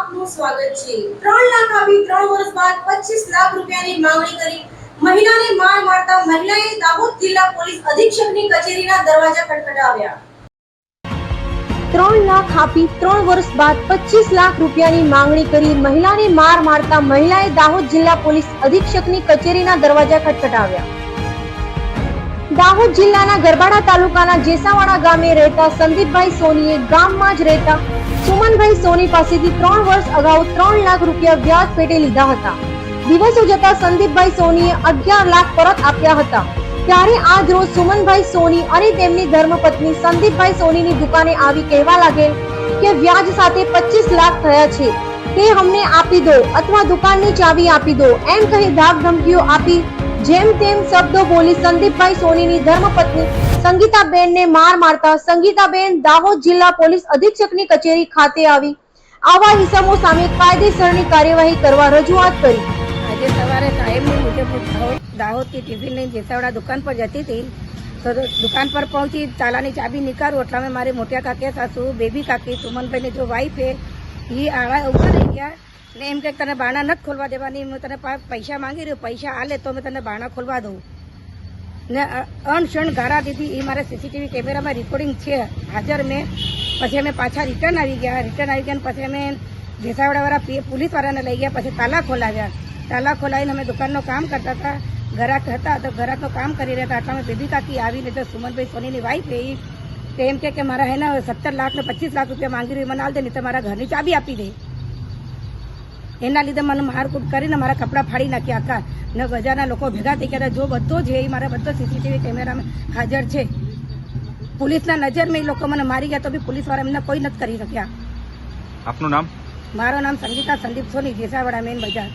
આપનું સ્વાગત છે. ત્રણ લાખ આપી ત્રણ વર્ષ બાદ પચીસ લાખ રૂપિયાની માંગણી કરી મહિલાને માર મારતા મહિલાએ દાહોદ જિલ્લા પોલીસ અધિક્ષકની કચેરીના દરવાજા ખટખટાવ્યા. ત્રણ લાખ આપી ત્રણ વર્ષ બાદ પચીસ લાખ રૂપિયાની માંગણી કરી મહિલાને માર મારતા મહિલાએ દાહોદ જિલ્લા પોલીસ અધિક્ષકની કચેરીના દરવાજા ખટખટાવ્યા. દાહોદ જિલ્લાના ગરબાડા તાલુકાના જેસાવાડા ગામે રહેતા સંદીપભાઈ સોનીએ ગામમાં જ રહેતા સુમનભાઈ સોની પાસેથી ત્રણ વર્ષ અગાઉ ત્રણ લાખ રૂપિયા વ્યાજ પેટે લીધા હતા. દિવસો જતા સંદીપભાઈ સોનીએ અગિયાર લાખ પરત આપ્યા હતા. ત્યારે આજ રોજ સુમનભાઈ સોની અને તેમની ધર્મપત્ની સંદીપભાઈ સોનીની દુકાને આવી કહેવા લાગેલ કે વ્યાજ સાથે પચીસ લાખ થયા છે. તે અમને આપી દો અથવા દુકાનની ચાવી આપી દો. એમ કહી ધાક ધમકીઓ આપી જેમ તેમ શબ્દો બોલી સંદીપભાઈ સોનીની ધર્મપત્ની સંગીતાબેનને માર મારતા સંગીતાબેન દાહોદ જિલ્લા પોલીસ અધિક્ષકની કચેરી ખાતે આવી. આવા ઇસમો સામે કાયદેસરની કાર્યવાહી કરવા રજૂઆત કરી. આજે સવારે કાયમની મુજબ દાહોદથી લઈને જેસાવડા દુકાન પર જતી હતી. તો દુકાન પર પહોંચી તાલાની ચાબી નીકાળું એટલામાં મારી મોટા કાકી સાસુ, બેબી કાકી, સુમનભાઈની જો વાઈફ એ આવા ઊભા રહી ગયા. ને એમ કે તને બાણા નથી ખોલવા દેવાની, હું તને પૈસા માંગી રહ્યો, પૈસા આલે તો મેં તને બાણા ખોલવા દઉં. ને અણશણ ગારા દીધી એ મારે સીસીટીવી કેમેરામાં રેકોર્ડિંગ છે. હાજર મેં. પછી અમે પાછા રિટર્ન આવી ગયા. રિટર્ન આવી ગયા પછી અમે ભેસાવાડાવાળા પોલીસવાળાને લઈ ગયા, પછી તાલા ખોલાવ્યા. તાલા ખોલાવીને અમે દુકાનનું કામ કરતા હતા. ઘરાક હતા તો ઘરાકનું કામ કરી રહ્યા હતા. આટલામાં બેબી કાકી આવીને તો સુમનભાઈ સોનીની વાઈફ એ તો એમ કે મારા હે સત્તર લાખ ને પચીસ લાખ રૂપિયા માંગી રહ્યું, મને આલ દે, નહીં તો મારા ઘરની ચાબી આપી દે. એના લીધે મને મારકૂટ કરીને મારા કપડાં ફાડી નાખ્યા. આખા ને બજારના લોકો ભેગા થઈ ગયા હતા. જો બધો જે એ મારા બધો સીસીટીવી કેમેરામાં હાજર છે. પોલીસના નજરમાં એ લોકો મને મારી ગયા તો બી પોલીસવાળા એમને કોઈ નથી કરી શક્યા. આપનું નામ? મારું નામ સંગીતા સંદીપ સોની જેસાવાડા મેન બજાર.